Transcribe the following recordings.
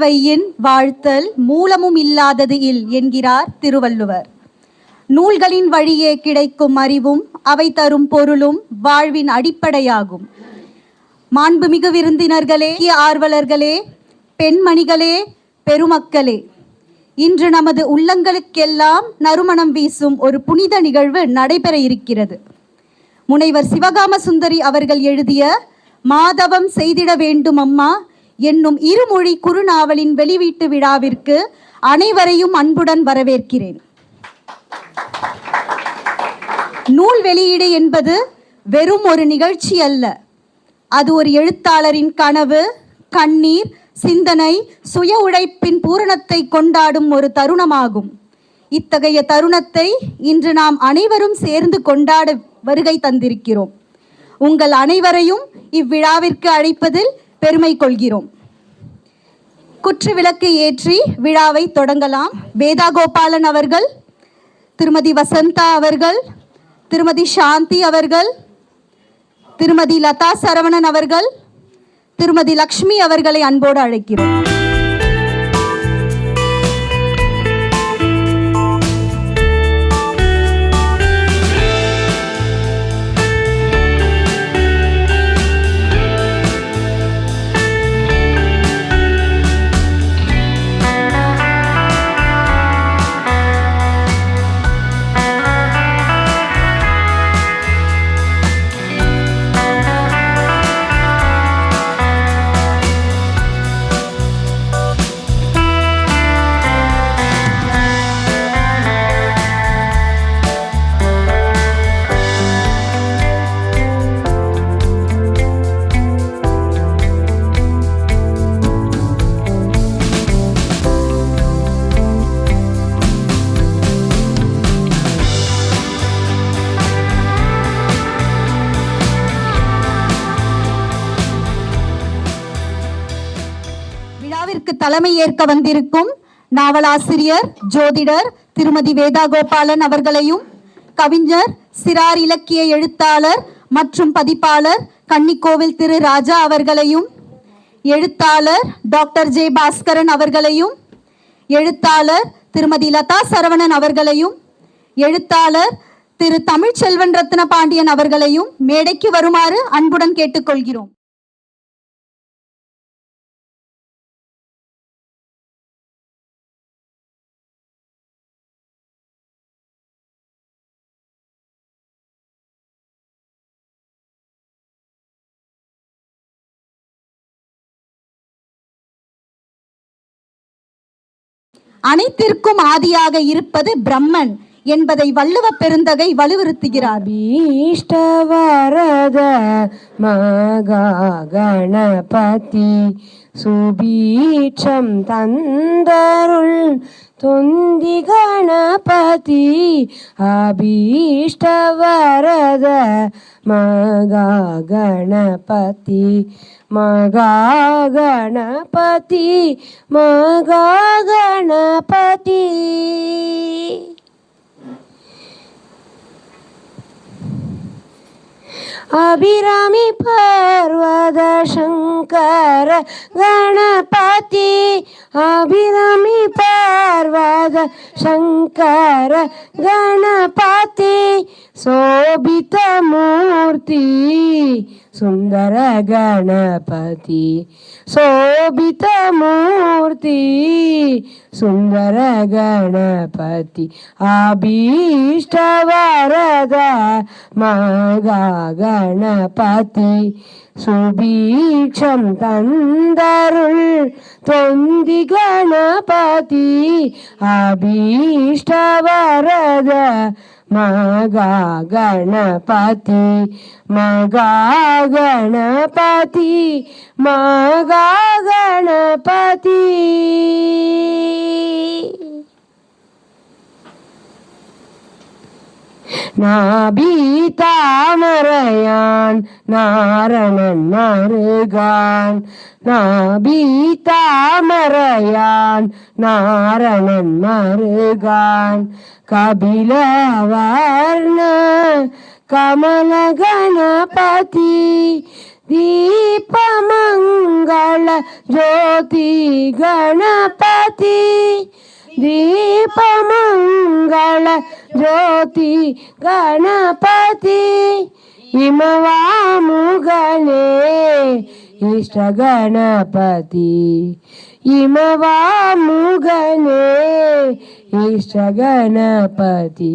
பொருள் வையின் வாழ்த்தல் மூலமும் இல்லாதது இல் என்கிறார் திருவள்ளுவர். நூல்களின் வழியே கிடைக்கும் அறிவும் அவை தரும் பொருளும் வாழ்வின் அடிப்படையாகும். மாண்புமிகு விருந்தினர்களே ஆர்வலர்களே பெண்மணிகளே பெருமக்களே இன்று நமது உள்ளங்களுக்கெல்லாம் நறுமணம் வீசும் ஒரு புனித நிகழ்வு நடைபெற இருக்கிறது. முனைவர் சிவகாம சுந்தரி அவர்கள் எழுதிய மாதவம் செய்திட வேண்டும் அம்மா என்னும் இருமொழி குறுநாவலின் வெளியீட்டு விழாவிற்கு அனைவரையும் அன்புடன் வரவேற்கிறேன். நூல் வெளியீடு என்பது வெறும் ஒரு நிகழ்ச்சி அல்ல. அது ஒரு எழுத்தாளரின் கனவு கண்ணீர் சிந்தனை சுய உழைப்பின் பூரணத்தை கொண்டாடும் ஒரு தருணமாகும். இத்தகைய தருணத்தை இன்று நாம் அனைவரும் சேர்ந்து கொண்டாட வருகை தந்திருக்கிறோம். உங்கள் அனைவரையும் இவ்விழாவிற்கு அழைப்பதில் பெருமை கொள்கிறோம். குற்று விளக்கு ஏற்றி விழாவை தொடங்கலாம். வேதா கோபாலன் அவர்கள் திருமதி வசந்தா அவர்கள் திருமதி சாந்தி அவர்கள் திருமதி லதா சரவணன் அவர்கள் திருமதி லக்ஷ்மி அவர்களை அன்போடு அழைக்கிறோம். விழாவிற்கு தலைமை ஏற்க வந்திருக்கும் நாவலாசிரியர் ஜோதிடர் திருமதி வேதா கோபாலன் அவர்களையும் கவிஞர் சிறார் இலக்கிய எழுத்தாளர் மற்றும் பதிப்பாளர் கன்னிக்கோவில் திரு ராஜா அவர்களையும் எழுத்தாளர் டாக்டர் ஜே பாஸ்கரன் அவர்களையும் எழுத்தாளர் திருமதி லதா சரவணன் அவர்களையும் எழுத்தாளர் திரு தமிழ்ச்செல்வன் ரத்ன பாண்டியன் அவர்களையும் மேடைக்கு வருமாறு அன்புடன் கேட்டுக்கொள்கிறோம். அனைத்திற்கும் ஆதியாக இருப்பது பிரம்மன் என்பதை வள்ளுவ பெருந்தகை வலுவுறுத்துகிறார் பீஷ்டவரத மகா கணபதி சுபீட்சம் தந்தருள் தொந்தி கணபதி அபீஷ்டவரத மகா கணபதி गणपति मगा गणपति अभिरामि पर्वदशङ्कर गणपति अभिरामि पर्वद शङ्कर गणपति शोभितमूर्ति സുന്ദര ഗണപതി ശോഭിതമൂർത്തി സുന്ദര ഗണപതി അഭീഷ്ടവരദ മകാ ഗണപതി സുഭീക്ഷം തന്തരുൾ തൊന്തി ഗണപതി അഭീഷ്ടവരദ गणपति मगा गणपति मगा गणपति। നാഭി താമരയാൻ നാരണൻ മറുകാൻ നാഭി താമരയാൻ നാരണൻ മറുകാൻ കപിലവർണ കമലഗണപതി ദീപമംഗള ജ്യോതി ഗണപതി దీపమంగళ జ్యోతి గణపతి ఇమవాముగలే ఇష్ట గణపతి ఇమవాముగలే ఇష్ట గణపతి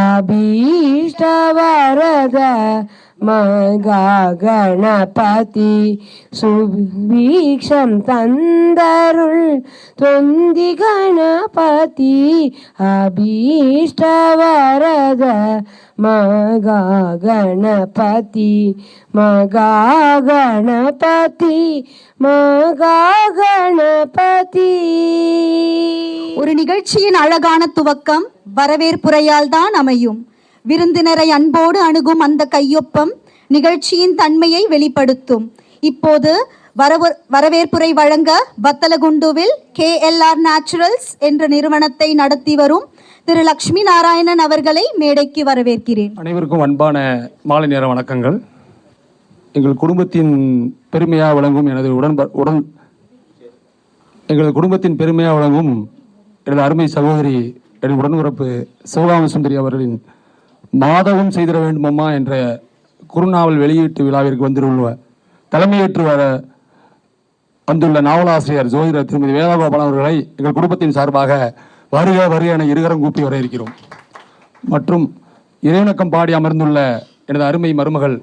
అభీష్ట వరద ಮಗ ಗಣಪತಿ ಸುಭೀಕ್ಷಂ ತಂದರುಳ್ ತೊಂದಿ ಗಣಪತಿ ಅಭೀಷ್ಟವರದ ಮಗ ಗಣಪತಿ ಮಗ ಗಣಪತಿ ಮಗ ಗಣಪತಿ ஒரு நிகழ்ச்சியின் அழகான துவக்கம் வரவேற்புரையால் தான் அமையும் விருந்தினரை அன்போடு அணுகும் அந்த கையொப்பம் நிகழ்ச்சியின் தன்மையை வெளிப்படுத்தும். இப்போது வரவு வரவேற்புரை வழங்க வத்தலகுண்டுவில் ஆர் நேச்சுரல்ஸ் என்ற நிறுவனத்தை நடத்தி வரும் திரு. லக்ஷ்மி நாராயணன் அவர்களை மேடைக்கு வரவேற்கிறேன். அனைவருக்கும் அன்பான மாலை நேர வணக்கங்கள். எங்கள் குடும்பத்தின் பெருமையாக விளங்கும் எனது உடன் உடன் எங்கள் குடும்பத்தின் பெருமையாக விளங்கும் எனது அருமை சகோதரி எனது உடன்பிறப்பு சிவகாம சுந்தரி அவர்களின் மாதவும் செய்திட வேண்டுமம்மா என்ற குறுநாவல் வெளியீட்டு விழாவிற்கு வந்துள்ள தலைமையேற்று வர வந்துள்ள நாவலாசிரியர் ஜோதிடர் திருமதி வேதாகோபால் அவர்களை எங்கள் குடும்பத்தின் சார்பாக வருக வருக என இருகரம் கூப்பி வர இருக்கிறோம் மற்றும் இறைவணக்கம் பாடி அமர்ந்துள்ள எனது அருமை மருமகள்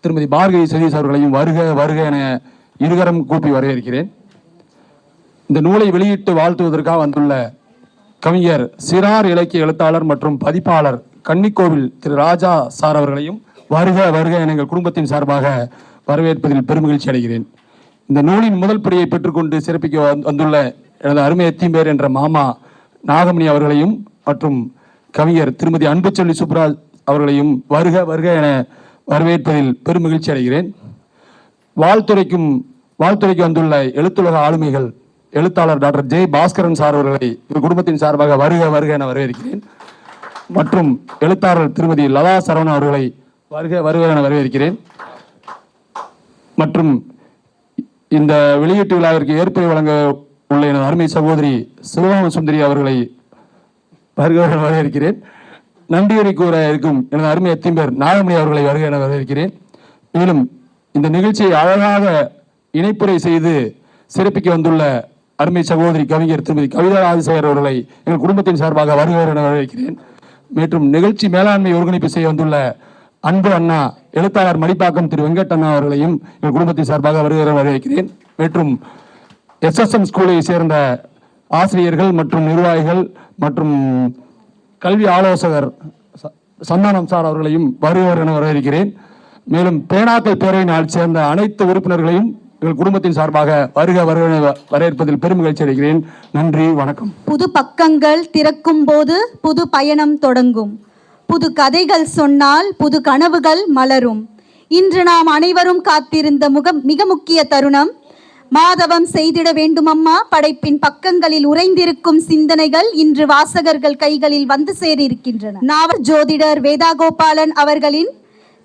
திருமதி பார்கவி சதீஷ் அவர்களையும் வருக வருக என இருகரம் கூப்பி வரவேற்கிறேன். இந்த நூலை வெளியிட்டு வாழ்த்துவதற்காக வந்துள்ள கவிஞர் சிறார் இலக்கிய எழுத்தாளர் மற்றும் பதிப்பாளர் கன்னிக்கோவில் திரு ராஜா சார் அவர்களையும் வருக வருக என எங்கள் குடும்பத்தின் சார்பாக வரவேற்பதில் பெருமகிழ்ச்சி அடைகிறேன். இந்த நூலின் முதல் படியை பெற்றுக்கொண்டு சிறப்பிக்க வந்துள்ள எனது அருமை எத்தீம்பேர் என்ற மாமா நாகமணி அவர்களையும் மற்றும் கவிஞர் திருமதி அன்புச்செல்வி சுப்ராஜ் அவர்களையும் வருக வருக என வரவேற்பதில் பெருமகிழ்ச்சி அடைகிறேன். வாழ்த்துறைக்கும் வாழ்த்துறைக்கு வந்துள்ள எழுத்துலக ஆளுமைகள் எழுத்தாளர் டாக்டர் ஜெய் பாஸ்கரன் சார் அவர்களை குடும்பத்தின் சார்பாக வருக வருக என வரவேற்கிறேன். மற்றும் எழுத்தாளர் திருமதி லதா சரவணன் அவர்களை வருக வருக என வரவேற்கிறேன். மற்றும் இந்த வெளியீட்டு விழாவிற்கு ஏற்பை வழங்க உள்ள எனது அருமை சகோதரி சிவகாம சுந்தரி அவர்களை வருக என வரவேற்கிறேன். நன்றியுரை கூற இருக்கும் எனது அருமை எத்திம்பேர் நாகமணி அவர்களை வருக என வரவேற்கிறேன். மேலும் இந்த நிகழ்ச்சியை அழகாக இணைப்புரை செய்து சிறப்பிக்க வந்துள்ள அருமை சகோதரி கவிஞர் திருமதி கவிதா ராஜசேகர் அவர்களை எங்கள் குடும்பத்தின் சார்பாக வருகிறார் என வரவேற்கிறேன். மற்றும் நிகழ்ச்சி மேலாண்மை ஒருங்கிணைப்பு செய்ய வந்துள்ள அன்பு அண்ணா எழுத்தாளர் மணிப்பாக்கம் திரு வெங்கட் அண்ணா அவர்களையும் எங்கள் குடும்பத்தின் சார்பாக வருகிற வரவேற்கிறேன். மற்றும் எஸ்எஸ்எம் ஸ்கூலை சேர்ந்த ஆசிரியர்கள் மற்றும் நிர்வாகிகள் மற்றும் கல்வி ஆலோசகர் ச- சந்தானம் சார் அவர்களையும் வருவர் என வரவேற்கிறேன். மேலும் பேனாக்கள் பேரவையினால் சேர்ந்த அனைத்து உறுப்பினர்களையும் எங்கள் குடும்பத்தின் சார்பாக வருக வரவேற்பதில் பெருமகிழ்ச்சி அடைகிறேன். நன்றி வணக்கம். புது பக்கங்கள் திறக்கும் போது புது பயணம் தொடங்கும். புது கதைகள் சொன்னால் புது கனவுகள் மலரும். இன்று நாம் அனைவரும் காத்திருந்த முக மிக முக்கிய தருணம். மாதவம் செய்திட வேண்டுமம்மா? படைப்பின் பக்கங்களில் உறைந்திருக்கும் சிந்தனைகள் இன்று வாசகர்கள் கைகளில் வந்து சேரியிருக்கின்றன நாவல் ஜோதிடர் வேதாகோபாலன் அவர்களின்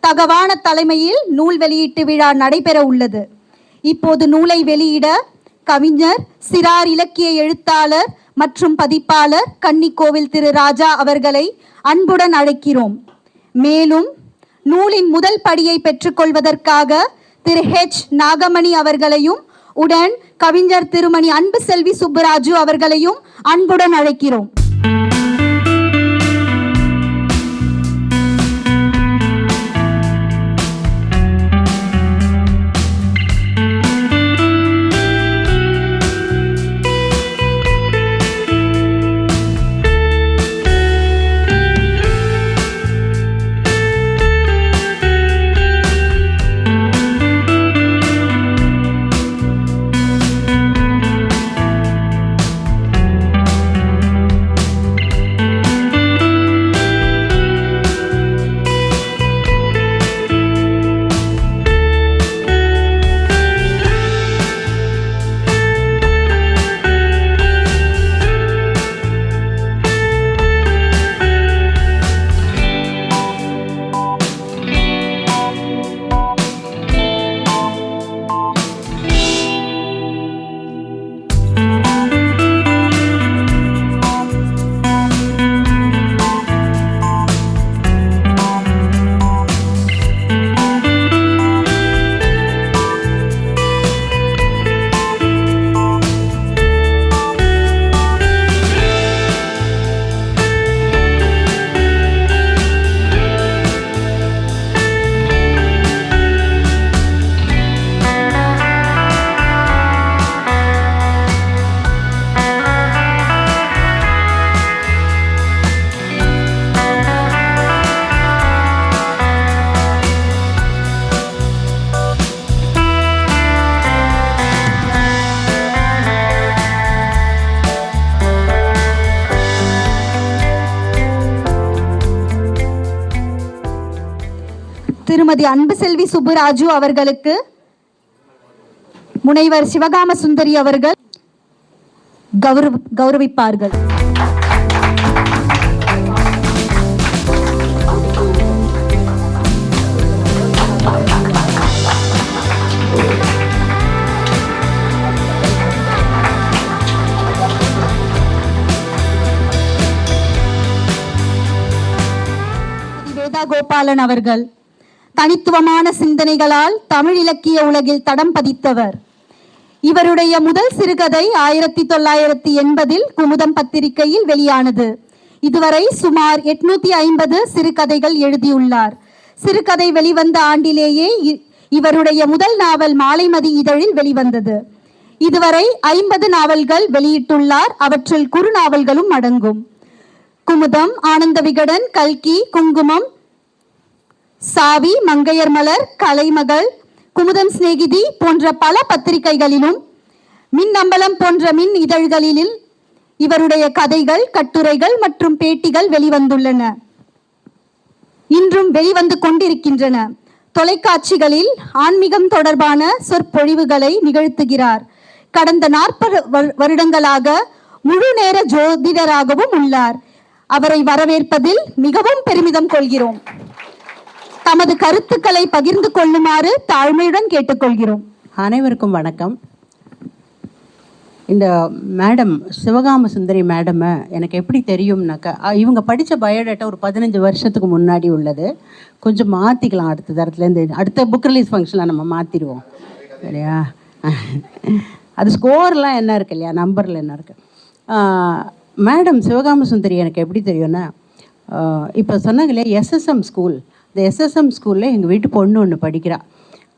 தகவான தலைமையில் நூல் வெளியீட்டு விழா நடைபெற உள்ளது. இப்போது நூலை வெளியிட கவிஞர் சிறார் இலக்கிய எழுத்தாளர் மற்றும் பதிப்பாளர் கன்னிக்கோவில் திரு ராஜா அவர்களை அன்புடன் அழைக்கிறோம். மேலும் நூலின் முதல் படியை பெற்றுக்கொள்வதற்காக திரு ஹெச். நாகமணி அவர்களையும் உடன் கவிஞர் திருமணி அன்பு செல்வி சுப்புராஜு அவர்களையும் அன்புடன் அழைக்கிறோம். திருமதி அன்புசெல்வி சுப்புராஜு அவர்களுக்கு முனைவர் சிவகாம சுந்தரி அவர்கள் கௌரவ கௌரவிப்பார்கள். வேதா கோபாலன் அவர்கள் தனித்துவமான சிந்தனைகளால் தமிழ் இலக்கிய உலகில் தடம் பதித்தவர். இவருடைய முதல் சிறுகதை ஆயிரத்தி தொள்ளாயிரத்தி எண்பதில் குமுதம் பத்திரிகையில் வெளியானது. இதுவரை சுமார் எட்நூத்தி ஐம்பது சிறுகதைகள் எழுதியுள்ளார். சிறுகதை வெளிவந்த ஆண்டிலேயே இ- இவருடைய முதல் நாவல் மாலைமதி இதழில் வெளிவந்தது. இதுவரை ஐம்பது நாவல்கள் வெளியிட்டுள்ளார். அவற்றில் குறுநாவல்களும் அடங்கும். குமுதம் ஆனந்த விகடன் கல்கி குங்குமம் சாவி மங்கையர் மலர் கலைமகள் குமுதம் சிநேகிதி போன்ற பல பத்திரிகைகளிலும் மின் அம்பலம் போன்ற மின் இதழ்களில் இவருடைய கதைகள் கட்டுரைகள் மற்றும் பேட்டிகள் வெளிவந்துள்ளன. இன்றும் வெளிவந்து கொண்டிருக்கின்றன. தொலைக்காட்சிகளில் ஆன்மீகம் தொடர்பான சொற்பொழிவுகளை நிகழ்த்துகிறார். கடந்த நாற்பது வருடங்களாக முழு நேர ஜோதிடராகவும் உள்ளார். அவரை வரவேற்பதில் மிகவும் பெருமிதம் கொள்கிறோம். தமது கருத்துக்களை பகிர்ந்து கொள்ளுமாறு தாழ்மையுடன் கேட்டுக்கொள்கிறோம். அனைவருக்கும் வணக்கம். இந்த மேடம் சிவகாம சுந்தரி மேடமை எனக்கு எப்படி தெரியும்னாக்கா இவங்க படித்த பயோடேட்டா ஒரு பதினஞ்சு வருஷத்துக்கு முன்னாடி உள்ளது. கொஞ்சம் மாற்றிக்கலாம் அடுத்த தரத்துலேருந்து. அடுத்த புக் ரிலீஸ் ஃபங்க்ஷனில் நம்ம மாற்றிடுவோம் இல்லையா? அது ஸ்கோர்லாம் என்ன இருக்கு இல்லையா? நம்பரில் என்ன இருக்குது மேடம் சிவகாம சுந்தரி எனக்கு எப்படி தெரியும்னா இப்போ சொன்னாங்க இல்லையா? எஸ்எஸ்எம் ஸ்கூல் இந்த எஸ்எஸ்எம் ஸ்கூலில் எங்கள் வீட்டு பொண்ணு ஒன்று படிக்கிறா.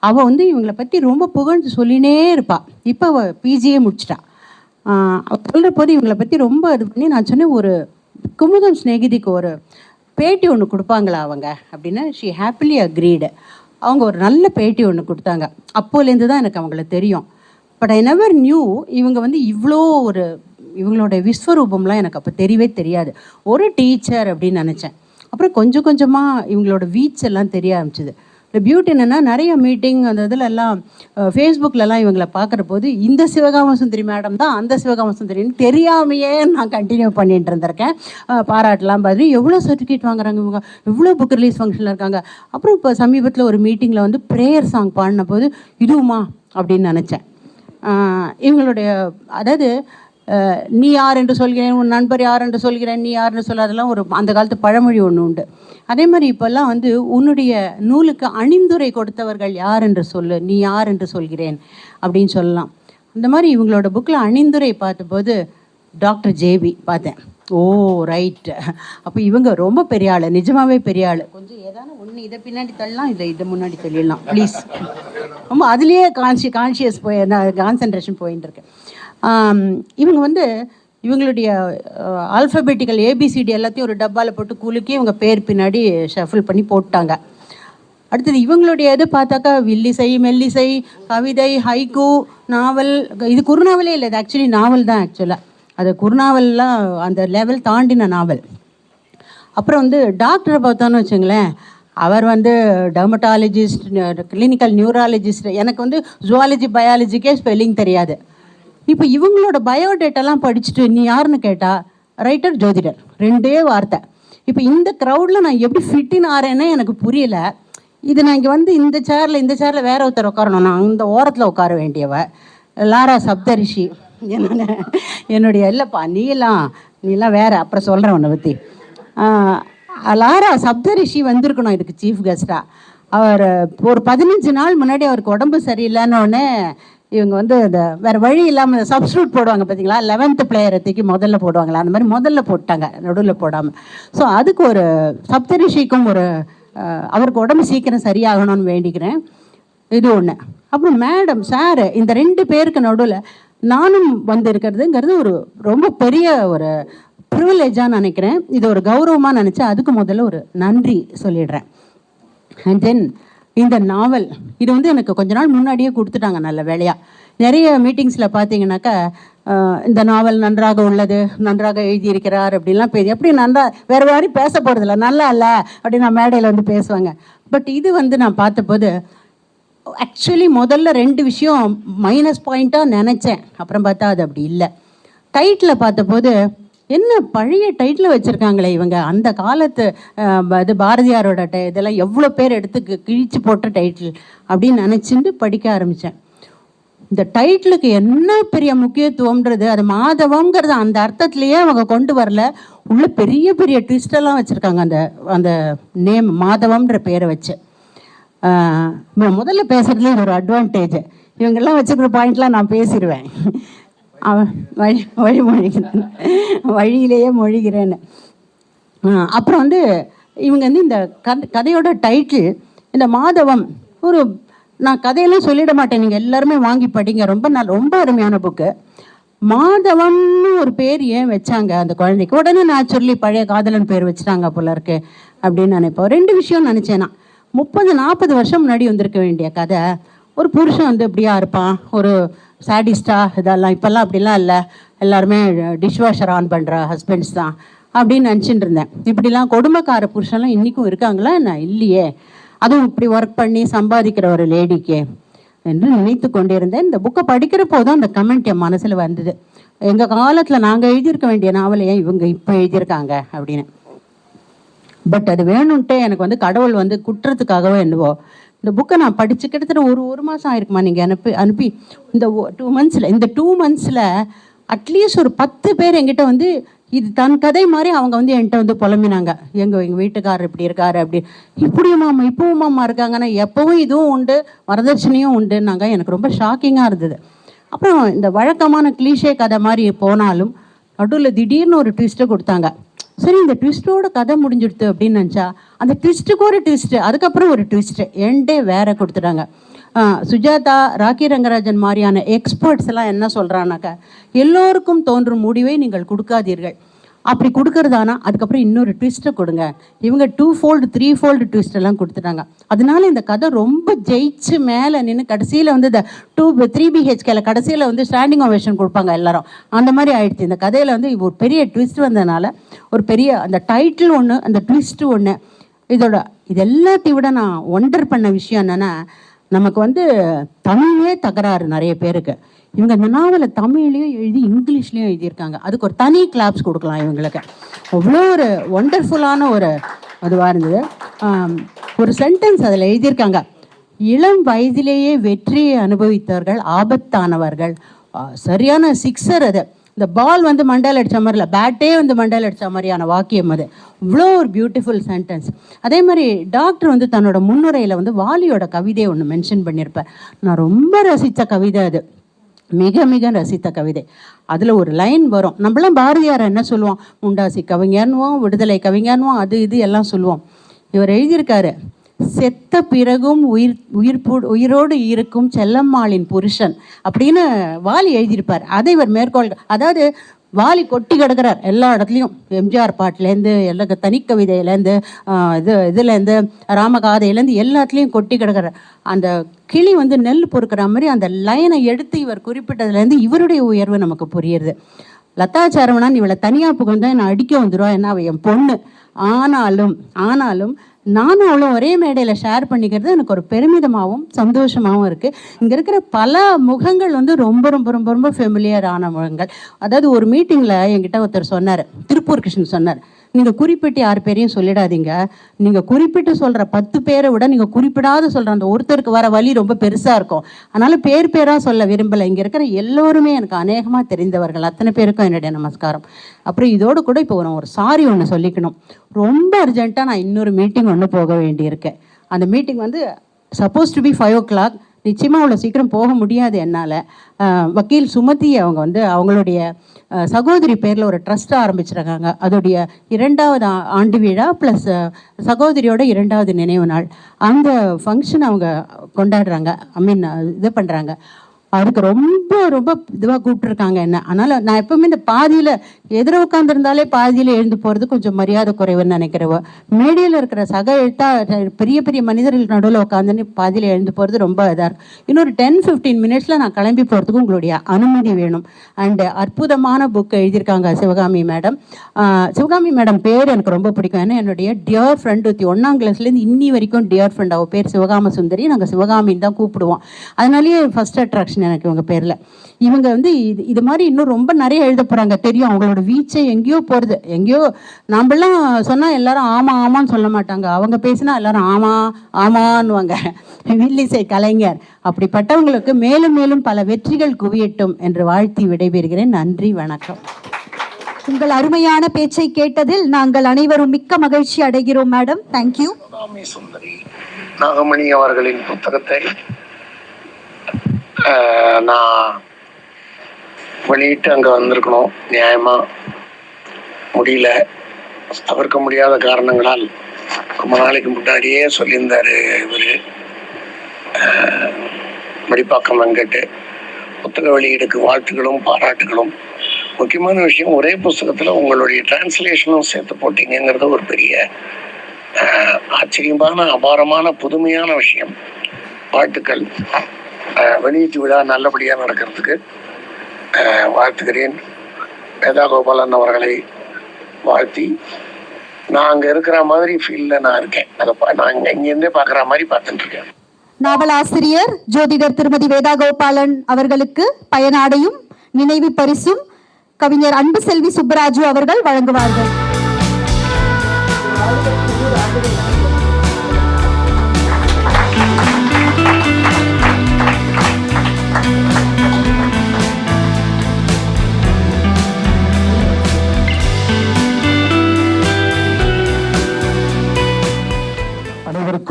அவள் வந்து இவங்களை பற்றி ரொம்ப புகழ்ந்து சொல்லினே இருப்பாள் இப்போ அவள் பிஜியே முடிச்சிட்டா. அவள் சொல்கிற போது இவங்களை பற்றி ரொம்ப இது பண்ணி நான் சொன்னேன் ஒரு குமுதம் சிநேகிதிக்கு ஒரு பேட்டி ஒன்று கொடுப்பாங்களா அவங்க அப்படின்னு. ஷி ஹாப்பிலி அக்ரீடு அவங்க ஒரு நல்ல பேட்டி ஒன்று கொடுத்தாங்க. அப்போலேருந்து தான் எனக்கு அவங்கள தெரியும். பட் ஐ நெவர் நியூ இவங்க வந்து இவ்வளோ ஒரு இவங்களோட விஸ்வரூபம்லாம் எனக்கு அப்போ தெரியவே தெரியாது. ஒரு டீச்சர் அப்படின்னு நினச்சேன். அப்புறம் கொஞ்சம் கொஞ்சமாக இவங்களோட வீச் எல்லாம் தெரிய ஆரம்பிச்சுது. இந்த பியூட்டி என்னென்னா நிறைய மீட்டிங் அந்த இதில் எல்லாம் ஃபேஸ்புக்கிலலாம் இவங்களை பார்க்குற போது இந்த சிவகாம சுந்தரி மேடம் தான் அந்த சிவகாம சுந்தரின்னு தெரியாமையே நான் கண்டினியூ பண்ணிட்டு இருந்திருக்கேன். அஹ் பாராட்டலாம் பார்த்து எவ்வளோ சர்டிஃபிகேட் வாங்குறாங்க இவங்க எவ்வளோ புக் ரிலீஸ் ஃபங்க்ஷனில் இருக்காங்க. அப்புறம் இப்போ சமீபத்தில் ஒரு மீட்டிங்கில் வந்து ப்ரேயர் சாங் பாடின போது இதுவுமா அப்படின்னு நினச்சேன். இவங்களுடைய அதாவது நீ யார் என்று சொல்கிறேன் உன் நண்பர் யார் என்று சொல்கிறேன் நீ யாருன்னு சொல்ல அதெல்லாம் ஒரு அந்த காலத்து பழமொழி ஒன்று உண்டு. அதே மாதிரி இப்போல்லாம் வந்து உன்னுடைய நூலுக்கு அணிந்துரை கொடுத்தவர்கள் யார் என்று சொல்லு நீ யார் என்று சொல்கிறேன் அப்படின்னு சொல்லலாம். அந்த மாதிரி இவங்களோட புக்கில் அணிந்துரை பார்த்தபோது டாக்டர் ஜேபி பார்த்தேன். ஓ ரைட்டு அப்போ இவங்க ரொம்ப பெரிய ஆள் நிஜமாவே பெரிய ஆள். கொஞ்சம் ஏதாவது ஒன்று இதை பின்னாடி தள்ளலாம் இதை இதை முன்னாடி தள்ளிடலாம் ப்ளீஸ் ரொம்ப அதுலேயே கான்ஷி கான்ஷியஸ் போய் கான்சன்ட்ரேஷன் போயின்னு இருக்கேன். இவங்க வந்து இவங்களுடைய ஆல்ஃபபெட்டிக்கல் ஏபிசிடி எல்லாத்தையும் ஒரு டப்பாவில் போட்டு குலுக்கி இவங்க பேர் பின்னாடி ஷஃபில் பண்ணி போட்டாங்க. அடுத்தது இவங்களுடைய இது பார்த்தாக்கா வில்லிசை மெல்லிசை கவிதை ஹைக்கு நாவல் இது குறுநாவலே இல்லை இது ஆக்சுவலி நாவல் தான் ஆக்சுவலாக அது குறுநாவல்லாம் அந்த லெவல் தாண்டின நாவல். அப்புறம் வந்து டாக்டரை பார்த்தோன்னு வச்சுங்களேன் அவர் வந்து டெர்மட்டாலஜிஸ்ட் கிளினிக்கல் நியூராலஜிஸ்ட் எனக்கு வந்து ஜுவாலஜி பயாலஜிக்கே ஸ்பெல்லிங் தெரியாது. இப்போ இவங்களோட பயோடேட்டெல்லாம் படிச்சுட்டு நீ யாருன்னு கேட்டால் ரைட்டர் ஜோதிடர். ரெண்டே வார்த்தை. இப்போ இந்த க்ரௌடில் நான் எப்படி ஃபிட்டின் ஆறேன்னு எனக்கு புரியல. இது நான் இங்கே வந்து இந்த சேரில் இந்த சேரில் வேற ஒருத்தர் உட்காரணும். நான் இந்த ஓரத்தில் உட்கார வேண்டியவ. லாரா சப்தரிஷி. என்ன என்னுடைய இல்லைப்பா நீலாம் நீலாம் வேற. அப்புறம் சொல்கிறேன் உன்னை பற்றி லாரா சப்தரிஷி வந்திருக்கணும் இதுக்கு சீஃப் கெஸ்ட்டாக அவர் ஒரு பதினஞ்சு நாள் முன்னாடி அவருக்கு உடம்பு சரியில்லைன்னு இவங்க வந்து இந்த வேறு வழி இல்லாமல் சப்ஸ்டியூட் போடுவாங்க பார்த்தீங்களா லெவன்த்து பிளேயரை தூக்கி முதல்ல போடுவாங்களா? அந்த மாதிரி முதல்ல போட்டாங்க. நடுவில் போடாமல் ஸோ அதுக்கு ஒரு சப்தரிஷிக்கும் ஒரு அவருக்கு உடம்பு சீக்கிரம் சரியாகணும்னு வேண்டிக்கிறேன். இது ஒன்று அப்புறம் மேடம் சார் இந்த ரெண்டு பேருக்கு நடுவில் நானும் வந்திருக்கிறதுங்கிறது ஒரு ரொம்ப பெரிய ஒரு ப்ரிவிலேஜாக நினைக்கிறேன். இது ஒரு கௌரவமாக நினச்சேன் அதுக்கு முதல்ல ஒரு நன்றி சொல்லிடுறேன். அண்ட் தென் இந்த நாவல் இது வந்து எனக்கு கொஞ்ச நாள் முன்னாடியே கொடுத்துட்டாங்க நல்ல வேலையாக நிறைய மீட்டிங்ஸில் பார்த்தீங்கன்னாக்கா இந்த நாவல் நன்றாக உள்ளது நன்றாக எழுதியிருக்கிறார் அப்படின்லாம் பேசி எப்படி நன்றா வேறு மாதிரி பேச போகிறதில்ல நல்லா இல்லை அப்படின்னு நான் மேடையில் வந்து பேசுவாங்க. பட் இது வந்து நான் பார்த்தபோது ஆக்சுவலி முதல்ல ரெண்டு விஷயம் மைனஸ் பாயிண்ட்டாக நினச்சேன். அப்புறம் பார்த்தா அது அப்படி இல்லை. டைட்டில் பார்த்தபோது என்ன பழைய டைட்டில் வச்சுருக்காங்களே இவங்க? அந்த காலத்து இது பாரதியாரோட டை இதெல்லாம் எவ்வளோ பேர் எடுத்து கிழிச்சு போட்ட டைட்டில் அப்படின்னு நினச்சிட்டு படிக்க ஆரம்பித்தேன் இந்த டைட்டிலுக்கு என்ன பெரிய முக்கியத்துவம்ன்றது அது மாதவங்கிறது அந்த அர்த்தத்திலேயே அவங்க கொண்டு வரல. உள்ள பெரிய பெரிய ட்விஸ்டெல்லாம் வச்சுருக்காங்க அந்த அந்த நேம் மாதவம்ன்ற பேரை வச்சு. முதல்ல பேசுகிறதுல ஒரு அட்வான்டேஜ் இவங்கெல்லாம் வச்சுக்கிற பாயிண்ட்லாம் நான் பேசிடுவேன் அவன் வழி வழி மொழிகிறேன். வழியிலேயே மொழிகிறேன்னு. அப்புறம் வந்து இவங்க வந்து இந்த கதையோட டைட்டில் இந்த மாதவம் ஒரு நான் கதையெல்லாம் சொல்லிட மாட்டேன். நீங்கள் எல்லாருமே வாங்கி படிங்க. ரொம்ப நல்ல ரொம்ப அருமையான புக்கு மாதவம்னு ஒரு பேர் ஏன் வச்சாங்க அந்த குழந்தைக்கு? உடனே நேச்சுரலி பழைய காதலன் பேர் வச்சுட்டாங்க போல இருக்கு அப்படின்னு நினைப்போம். ரெண்டு விஷயம் நினச்சேன் நான். முப்பது நாற்பது வருஷம் முன்னாடி வந்திருக்க வேண்டிய கதை. ஒரு புருஷன் வந்து இப்படியா இருப்பான். ஒரு சாடிஸ்டா இதெல்லாம் இப்போல்லாம் அப்படிலாம் இல்லை. எல்லாருமே டிஷ் வாஷர் ஆன் பண்ணுற ஹஸ்பண்ட்ஸ் தான். அப்படின்னு நினச்சிட்டு இருந்தேன். இப்படிலாம் கொடுமைக்கார புருஷன்லாம் இன்றைக்கும் இருக்காங்களா என்ன? இல்லையே. அதுவும் இப்படி ஒர்க் பண்ணி சம்பாதிக்கிற ஒரு லேடிக்கு என்று நினைத்து கொண்டிருந்தேன். இந்த புக்கை படிக்கிற போதும் அந்த கமெண்ட் என் மனசில் வந்தது. எங்கள் காலத்தில் நாங்கள் எழுதியிருக்க வேண்டிய நாவலையே இவங்க இப்போ எழுதியிருக்காங்க அப்படின்னு. பட் அது வேணும்ன்ட்டு எனக்கு வந்து கடவுள் வந்து குற்றத்துக்காகவோ என்னவோ இந்த புக்கை நான் படித்து கிட்டத்தட்ட ஒரு ஒரு மாதம் ஆயிருக்குமா நீங்கள் அனுப்பி அனுப்பி இந்த டூ மந்த்ஸில் இந்த டூ மந்த்ஸில் அட்லீஸ்ட் ஒரு பத்து பேர் என்கிட்ட வந்து இது தன் கதை மாதிரி அவங்க வந்து என்கிட்ட வந்து புலம்பினாங்க. எங்கள் எங்கள் வீட்டுக்காரர் இப்படி இருக்காரு அப்படி. இப்படியும் மாமா இப்பவும் மாமா இருக்காங்கன்னா எப்பவும் இதுவும் உண்டு வரதட்சணையும் உண்டுன்னாங்க. எனக்கு ரொம்ப ஷாக்கிங்காக இருந்தது. அப்புறம் இந்த வழக்கமான கிளீஷே கதை மாதிரி போனாலும் நடுவில் திடீர்னு ஒரு ட்விஸ்ட்டை கொடுத்தாங்க. சரி இந்த ட்விஸ்ட்டோட கதை முடிஞ்சிடுது அப்படின்னு நினச்சா அந்த ட்விஸ்ட்டுக்கு ஒரு ட்விஸ்ட்டு அதுக்கப்புறம் ஒரு ட்விஸ்ட்டு எண்டே வேற கொடுத்துட்டாங்க. சுஜாதா ராக்கி ரங்கராஜன் மாதிரியான எக்ஸ்பர்ட்ஸ் எல்லாம் என்ன சொல்கிறானாக்கா எல்லோருக்கும் தோன்றும் முடிவை நீங்கள் கொடுக்காதீர்கள். அப்படி கொடுக்கறதானா? அதுக்கப்புறம் இன்னொரு ட்விஸ்ட்டை கொடுங்க. இவங்க two fold three fold twist எல்லாம் கொடுத்துட்டாங்க. அதனால இந்த கதை ரொம்ப ஜெயிச்சு மேலே நின்று கடைசியில் வந்து இந்த டூ த்ரீ பிஹெச்கேல கடைசியில் வந்து ஸ்டாண்டிங் ஓவேஷன் கொடுப்பாங்க எல்லாரும். அந்த மாதிரி ஆயிடுச்சு. இந்த கதையில் வந்து ஒரு பெரிய ட்விஸ்ட் வந்ததுனால ஒரு பெரிய அந்த டைட்டில் ஒன்று அந்த ட்விஸ்ட்டு ஒன்று இதோட இது எல்லாத்தையும் விட நான் ஒண்டர் பண்ண விஷயம் என்னென்னா நமக்கு வந்து தமிழே தகராறு நிறைய பேருக்கு. இவங்க இந்த நாவலை தமிழ்லேயும் எழுதி இங்கிலீஷ்லையும் எழுதியிருக்காங்க. அதுக்கு ஒரு தனி கிளாப்ஸ் கொடுக்கலாம் இவங்களுக்கு. அவ்வளோ ஒரு ஒண்டர்ஃபுல்லான ஒரு அதுவாக இருந்தது. ஒரு சென்டென்ஸ் அதில் எழுதியிருக்காங்க. இளம் வயதிலேயே வெற்றியை அனுபவித்தவர்கள் ஆபத்தானவர்கள். சரியான சிக்ஸர் அது. இந்த பால் வந்து மண்டையில் அடித்த மாதிரி இல்லை. பேட்டே வந்து மண்டையில் அடித்த மாதிரியான வாக்கியம் அது. இவ்வளோ ஒரு பியூட்டிஃபுல் சென்டென்ஸ் அதே மாதிரி டாக்டர் வந்து தன்னோட முன்னுரையில் வந்து வாலியோட கவிதையை ஒன்று மென்ஷன் பண்ணியிருப்பேன் நான் ரொம்ப ரசித்த கவிதை அது. மிக மிக ரசித்த கவிதை. அதில் ஒரு லைன் வரும். நம்மளாம் பாரதியார் என்ன சொல்லுவோம்? முண்டாசி கவிஞர்னுவோம் விடுதலை கவிஞர்னுவோம் அது இது எல்லாம் சொல்லுவோம். இவர் எழுதியிருக்காரு. செத்த பிறகும் உயிர் உயிர் உயிரோடு இருக்கும் செல்லம்மாளின் புருஷன் அப்படின்னு வாலி எழுதியிருப்பார். அதை இவர் மேற்கோள் அதாவது வாலி கொட்டி கிடக்கிறார் எல்லா இடத்துலையும். எம்ஜிஆர் பாட்டிலேருந்து எல்லா தனி கவிதையிலேருந்து இது இதுலேருந்து ராமகாதையிலேருந்து எல்லாத்துலேயும் கொட்டி கிடக்கிறார். அந்த கிளி வந்து நெல் பொறுக்கிற மாதிரி அந்த லைனை எடுத்து இவர் குறிப்பிட்டதுலேருந்து இவருடைய உயர்வு நமக்கு புரியுது. லதா சரவணன் இவளை தனியாக புகழ்ந்தா என்னை அடிக்க வந்துடுவா என்ன அவள் என் பொண்ணு. ஆனாலும் ஆனாலும் நானும் அவளும் ஒரே மேடையில் ஷேர் பண்ணிக்கிறது எனக்கு ஒரு பெருமிதமாகவும் சந்தோஷமாகவும் இருக்குது இங்கே இருக்கிற பல முகங்கள் வந்து ரொம்ப ரொம்ப ரொம்ப ரொம்ப ஃபெமிலியரான முகங்கள் அதாவது ஒரு மீட்டிங்கில் என்கிட்ட ஒருத்தர் சொன்னார். திருப்பூர் கிருஷ்ணன் சொன்னார். நீங்கள் குறிப்பிட்டு யார் பேரையும் சொல்லிடாதீங்க. நீங்கள் குறிப்பிட்டு சொல்கிற பத்து பேரை விட நீங்கள் குறிப்பிடாத சொல்கிற அந்த ஒருத்தருக்கு வர வழி ரொம்ப பெருசாக இருக்கும். அதனால் பேர் பேராக சொல்ல விரும்பலை. இங்கே இருக்கிற எல்லோருமே எனக்கு அநேகமாக தெரிந்தவர்கள். அத்தனை பேருக்கும் என்னுடைய நமஸ்காரம். அப்புறம் இதோடு கூட இப்போ நான் ஒரு சாரி ஒன்று சொல்லிக்கணும். ரொம்ப அர்ஜென்ட்டாக நான் இன்னொரு மீட்டிங் ஒன்று போக வேண்டியிருக்கேன் அந்த மீட்டிங் வந்து suppose to be five o'clock நிச்சயமாக அவ்வளோ சீக்கிரம் போக முடியாது என்னால். வக்கீல் சுமதி அவங்க வந்து அவங்களுடைய சகோதரி பேரில் ஒரு ட்ரஸ்ட் ஆரம்பிச்சிருக்காங்க. அதோடைய இரண்டாவது ஆண்டு விழா ப்ளஸ் சகோதரியோட இரண்டாவது நினைவு நாள். அந்த ஃபங்க்ஷன் அவங்க கொண்டாடுறாங்க. ஐ மீன் இது பண்ணுறாங்க அதுக்கு ரொம்ப ரொம்ப இதுவாக கூப்பிட்டுருக்காங்க என்ன. அதனால் நான் எப்பவுமே இந்த பாதியில் எதிர உட்காந்துருந்தாலே பாதியில் எழுந்து போகிறது கொஞ்சம் மரியாதை குறைவுன்னு நினைக்கிறவ மேடையில் இருக்கிற சக எழுத்தா பெரிய பெரிய மனிதர்கள் நடுவில் உட்காந்துன்னு பாதியில் எழுந்து போகிறது ரொம்ப இதாக இருக்கும். இன்னொரு டென் ஃபிஃப்டீன் மினிட்ஸில் நான் கிளம்பி போகிறதுக்கு உங்களுடைய அனுமதி வேணும். அண்டு அற்புதமான புக் எழுதியிருக்காங்க சிவகாமி மேடம். சிவகாமி மேடம் பேர் எனக்கு ரொம்ப பிடிக்கும். ஏன்னா என்னுடைய டியர் ஃப்ரெண்ட் ஒருத்தி ஒன்றாம் கிளாஸ்லேருந்து இன்னி வரைக்கும் டியர் ஃப்ரெண்ட் அவள் பேர் சிவகாம சுந்தரி. நாங்கள் சிவகாமின்னு தான் கூப்பிடுவோம். அதனாலேயே ஃபர்ஸ்ட் அட்ராக்ஷன் எனக்கு இவங்க பேரில். இவங்க வந்து இது இது மாதிரி இன்னும் ரொம்ப நிறைய எழுத போகிறாங்க தெரியும் அவங்களோட வீச்சை எங்கேயோ போகிறது எங்கேயோ நம்மளாம் சொன்னால் எல்லாரும் ஆமாம் ஆமான்னு சொல்ல மாட்டாங்க. அவங்க பேசினா எல்லாரும் ஆமாம் ஆமான்னுவாங்க. வில்லிசை கலைஞர். அப்படிப்பட்டவங்களுக்கு மேலும் மேலும் பல வெற்றிகள் குவியட்டும் என்று வாழ்த்தி விடைபெறுகிறேன். நன்றி வணக்கம். உங்கள் அருமையான பேச்சை கேட்டதில் நாங்கள் அனைவரும் மிக்க மகிழ்ச்சி அடைகிறோம் மேடம். தேங்க்யூ சுந்தரி நாகமணி அவர்களின் புத்தகத்தை நான் வெளியிட்டு அங்க வந்திருக்கணும். நியாயமா முடியல. தவிர்க்க முடியாத காரணங்களால் ரொம்ப நாளைக்கு முன்னாடியே சொல்லியிருந்தாரு இவரு. ஆஹ், மடிப்பாக்கம் வெங்கட்டு. புத்தக வெளியீடுக்கு வாழ்த்துக்களும் பாராட்டுகளும். முக்கியமான விஷயம் ஒரே புஸ்தகத்தில் உங்களுடைய டிரான்ஸ்லேஷனும் சேர்த்து போட்டிங்கிறது ஒரு பெரிய ஆச்சரியமான அபாரமான புதுமையான விஷயம். வாழ்த்துக்கள். வெளியீட்டு விழா நல்லபடியா நடக்கிறதுக்கு வாழ்த்துகிறேன். வேதா கோபாலன் அவர்களை வாழ்த்தி நான் அங்க இருக்கிற மாதிரி ஃபீல்டில் நான் இருக்கேன். அதை நாங்கள் நான் இங்க மாதிரி பார்த்துட்டு இருக்கேன். நாவலாசிரியர் ஜோதிடர் திருமதி வேதா கோபாலன் அவர்களுக்கு பயனாடையும் நினைவு பரிசும் கவிஞர் அன்பு செல்வி சுப்பராஜு அவர்கள் வழங்குவார்கள்.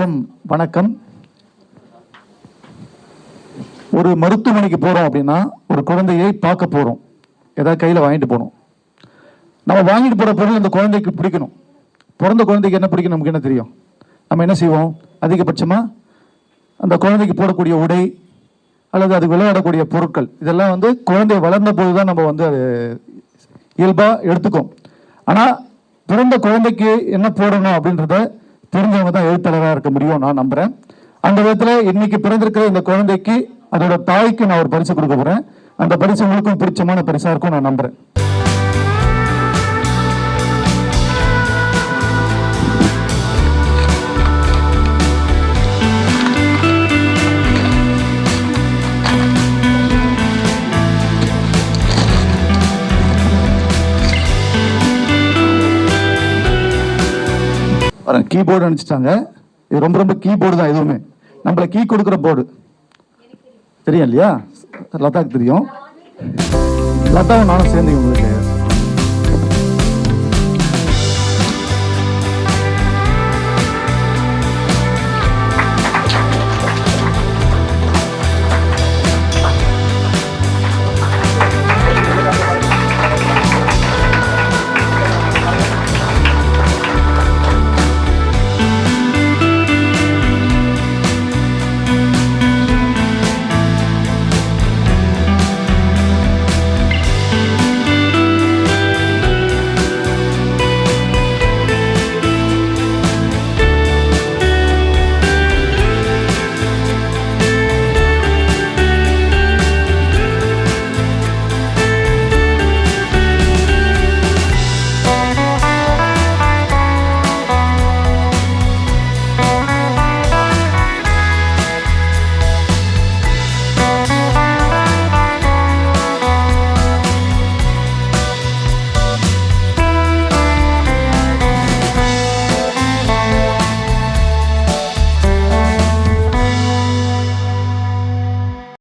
அனைவருக்கும் வணக்கம். ஒரு மருத்துவமனைக்கு போகிறோம் அப்படின்னா ஒரு குழந்தையை பார்க்க போகிறோம் ஏதாவது கையில் வாங்கிட்டு போகணும். நம்ம வாங்கிட்டு போகிற பொருள் அந்த குழந்தைக்கு பிடிக்கணும். பிறந்த குழந்தைக்கு என்ன பிடிக்கும் நமக்கு என்ன தெரியும்? நம்ம என்ன செய்வோம்? அதிகபட்சமாக அந்த குழந்தைக்கு போடக்கூடிய உடை அல்லது அது விளையாடக்கூடிய பொருட்கள் இதெல்லாம் வந்து குழந்தை வளர்ந்த போது தான் நம்ம வந்து அது இயல்பாக எடுத்துக்கும். ஆனால் பிறந்த குழந்தைக்கு என்ன போடணும் அப்படின்றத தெரிஞ்சவங்க தான் எழுத்தாளராக இருக்க முடியும் நான் நம்புகிறேன் அந்த விதத்தில் இன்னைக்கு பிறந்திருக்கிற இந்த குழந்தைக்கு அதோட தாய்க்கு நான் ஒரு பரிசு கொடுக்க போகிறேன் அந்த பரிசு உங்களுக்கும் பிடிச்சமான பரிசாக இருக்கும் நான் நம்புறேன். கீபோர்டு அனுப்பிச்சிட்டாங்க. இது ரொம்ப ரொம்ப கீபோர்டு தான் எதுவுமே. நம்மள கீ கொடுக்குற போர்டு தெரியும் இல்லையா? லதாக்கு தெரியும். லதாவும் நானும் சேர்ந்து உங்களுக்கு